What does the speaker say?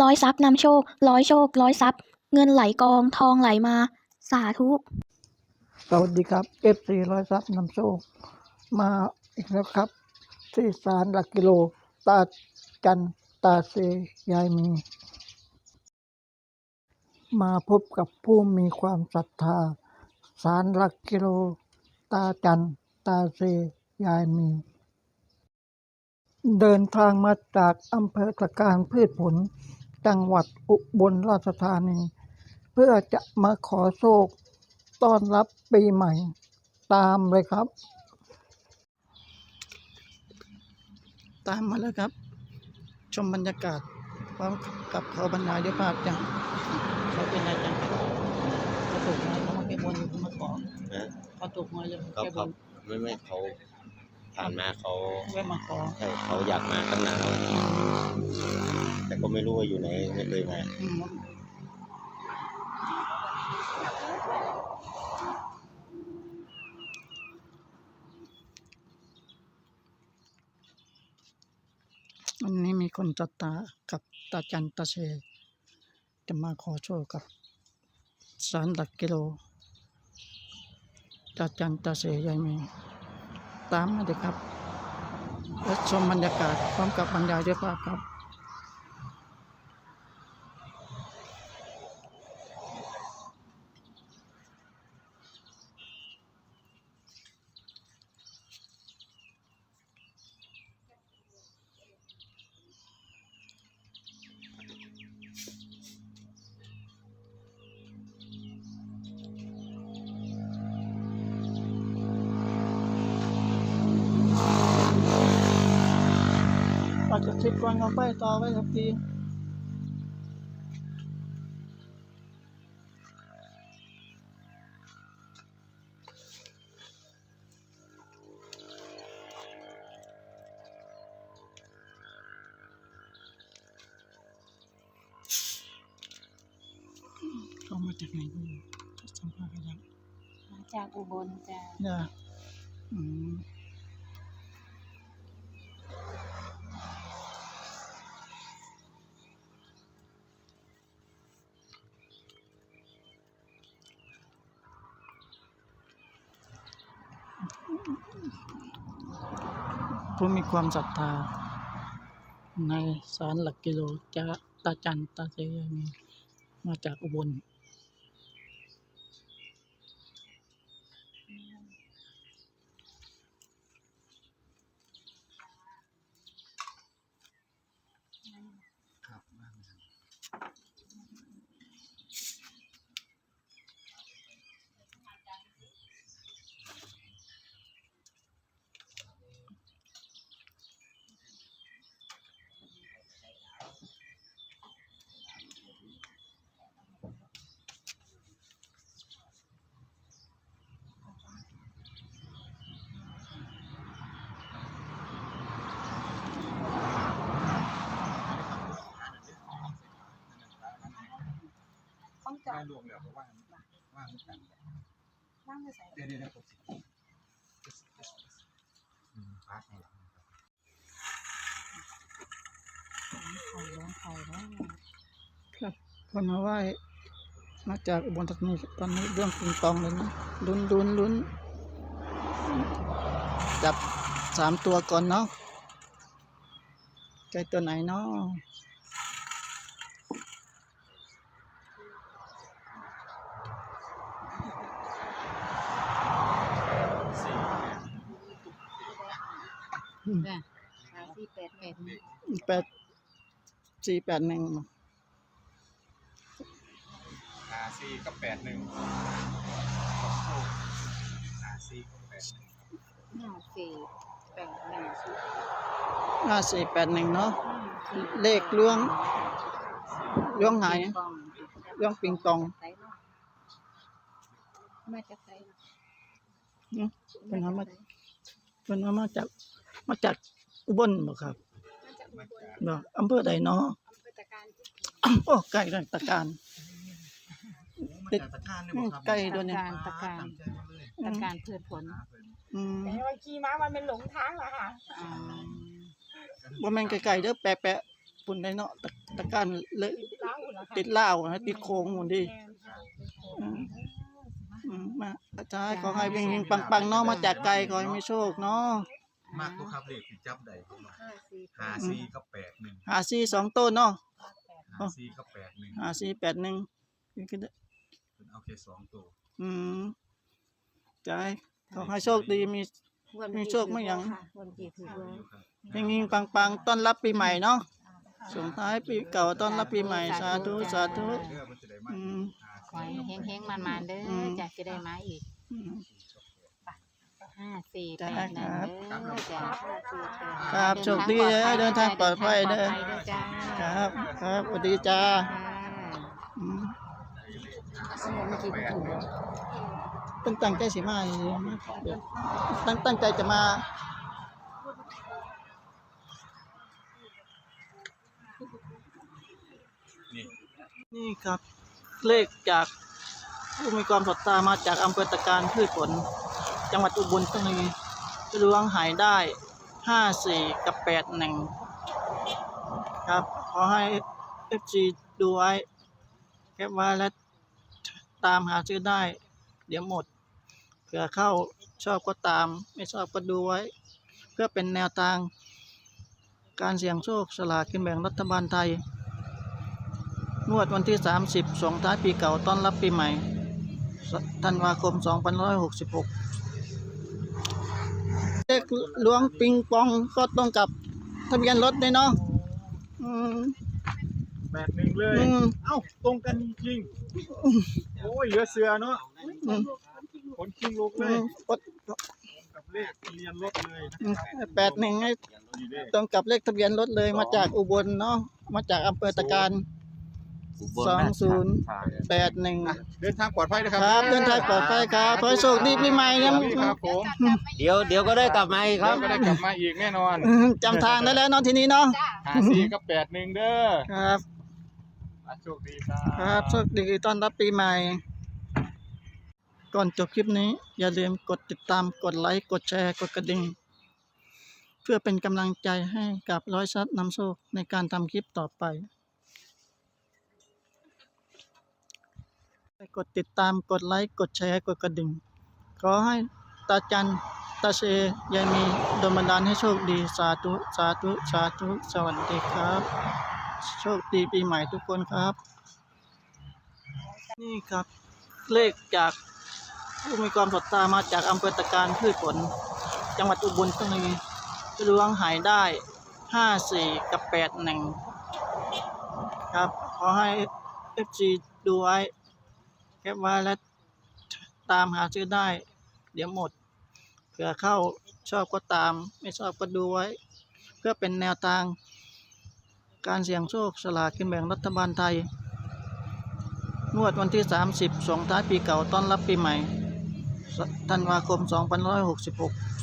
ร้อยทรัพย์นำโชค ร้อยโชค ร้อยทรัพย์ เงินไหลกองทองไหลมา สาธุสวัสดีครับเอฟซีร้อยซับนำโชค มาอีกแล้วครับ ที่ศาลหลักกิโล ตาจันตาเซยายมี มาพบกับผู้มีความศรัทธาศาลหลักกิโล ตาจันตาเซยายมี เดินทางมาจากอำเภอตะการพืชผล จังหวัดอุบลราชธานี เพื่อจะมาขอโชคต้อนรับปีใหม่ ตามเลยครับ ตามมาแล้วครับ ชมบรรยากาศพร้อมกับเขาบรรยายด้วยภาพจังเขาเป็นอะไรจังเขาถูกมาเขามาแก้บนเขามาขอนะเขาถูกมายังเขาแก้บเขานไม่ไม่เขา ผ่านมาเขาแวะมาขอใช่เขาอยากมาตั้งนานแล้วแต่ก็ไม่รู้ว่าอยู่ไหนไม่เคยมาอืมวันนี้มีคนจัดตากับตาจันตาเชจะมาขอโชคกับสารหลักกิโลตาจันตาเสยายมี ตามมาเลยครับและชมบรรยากาศพร้อมกับบรรยายด้วยภาพครับ อาจจะสิบวันเอาไปต่อไว้ครับพี่เขามาจากไหนกูสัมภาษณ์กันยังมาจากอุบลจ้าเนี่ยอืม ผู้มีความศรัทธา ในศาลหลักกิโลจะตาจันตาเซยมีมาจากอุบล จอได้ดรวมแล้วก็ว่างว่างกันนั่งไปใส่เดี๋ยวเดี๋ยวผมสิอืมพักหลังไข่ร้องไข่ร้องครับคนมาไหว้มาจากอุบลธานีตอนนี้เรื่องปิงปองเลยนะลุ้นลุ้นลุ้นจับสามตัวก่อนเนาะใจตัวไหนเนาะ จ้ะสามสี่แปดแปดหนึ่งแปดสี่แปดหนึ่งหาซีก็แปดหนึ่งหาซีก็แปดหนึ่งห้าสี่แปดหนึ่งสี่ห้าสี่แปดหนึ่งเนาะเลขล้วงล้วงหายกองล้วงปิงปอง ใส่เนาะมาจากใส่อืม เป็นเอามาเป็นเอามาจาก มาจากอุบลบ่ครับมาจากอุบลบ่อำเภอใดเนาะอำเภอตะการที่โอ้ใกล้กันตะการมาจากตะการเลยบ่ครับใกล้ด้วยเนี่ยตะการอืตะมการเพื่อผลอืมแต่ว่าขี่ม้ามันเป็นหลงทางเหรอคะอ่าบ่แม่นไกลๆเด้อแปะๆปุ่นได้เนาะตะตะการเลอะติดเหล้านะติดโค้งหมดดิอืมอืมมาอาจารย์ขอให้เฮงๆปังๆเนาะมาจากไกลขอให้มีโชคเนาะ มากตัวครับเลขที่จับได้ผมว่าห้าสี่หาซีกับแปดหนึ่งหาซีสองต้นเนาะหาซีกับแปดหนึ่งหาซีแปดหนึ่งก็ได้เป็นเอาแค่สองตัวอืมใจขอให้โชคดีมี มีโชคมั้ยยัง วันกี่ถือว่าอยู่ครับเฮงๆปังๆต้อนรับปีใหม่เนาะส่งท้ายปีเก่าต้อนรับปีใหม่สาธุสาธุ เด้อมันจะได้มาอืมหาขอซีให้เฮงๆมันๆเด้อือม จะจะได้มาอีก อืม ห้าสี่จ้าแปดหนึ่งครับเด้อจ้าห้าสี่แปดครับโชคดีเด้อเดินทางปลอดภัยเด้อเดินทางปลอดภัยเด้อ จ้าครับครับสวัสดีจ้าค่ะอืมสมุดเมื่อกี้ก็ถูกแล้วตั้งตั้งใจสิมาเดี๋ยวตั้งตั้งใจจะมานี่นี่ครับ เลขจากผู้มีความศรัทธามาจากอำเภอตะการพืชผล จังหวัดอุบลธานีลวงหายได้ห้าสี่กับแปดหนึ่งครับ ขอให้เอฟซีดูไว้แคปไว้และตามหาซื้อได้ เดี๋ยวหมด เผื่อเข้าชอบก็ตาม ไม่ชอบก็ดูไว้ เพื่อเป็นแนวทาง การเสี่ยงโชคสลากกินแบ่งรัฐบาลไทยงวดวันที่ 30ส่งท้ายปีเก่าต้อนรับปีใหม่ธันวาคม 2566 เลขหลวงปิงปองก็ต้องกับทะเบียนรถด้วยเนาะอืมแปดหนึ่งเลย อืมเอ้า ตรงกันจริงๆโอ้ยเหลือเสือเนาะอืมขนคิงลุกเลอืย มกดกับเลขทะเรียนรถเลยนะอืมแปดหนึ่งให้นี่เด้ตรงกับเลขทะเบียนรถเลยมาจากอุบลเนาะมาจากอำเภอตะการ สองศูนย์แปดหนึ่งเดินทางปลอดภัยนะครัครับเดินทางปลอดภัยครับขอให้โชคดีปีใหม่นะครับผมเดี๋ยวเดี๋ยวก็ได้กลับมาอีกคครัรับบก็ได้กลับมาอีกแน่นอนอืมจำทางได้แล้วเนาะทีนี้เนาะหาซีกับแปดหนึ่งเด้อครับอะโชคดีครับครับโชคดีต้อนรับปีใหม่ ก่อนจบคลิปนี้ อย่าลืมกดติดตามกดไลค์กดแชร์กดกระดิ่งเพื่อเป็นกำลังใจให้กับร้อยซับนำโชคในการทำคลิปต่อไป กดติดตามกดไลค์ กดแชร์กดกระดิ่ง ขอให้ตาจันตาเชยายมีโดนบันดาลให้โชคดีสาธุสาธุสาธุสวัสดีครับ โชคดีปีใหม่ทุกคนครับ นี่ครับเลขจากผู้มีความศรัทธามาจากอำเภอตะการพืชผล จังหวัดอุบลธานีลวงหายได้ห้าสี่กับแปดหนึ่งครับ ขอให้เอฟซีดูไว้ ก็บไว้และตามหาซื้อได้ เดี๋ยวหมด เผื่อเข้าชอบก็ตาม ไม่ชอบก็ดูไว้ เพื่อเป็นแนวทาง การเสี่ยงโชคสลากกินแบ่งรัฐบาลไทยงวดวันที่ 30ส่งท้ายปีเก่าต้อนรับปีใหม่ ธันวาคม 2566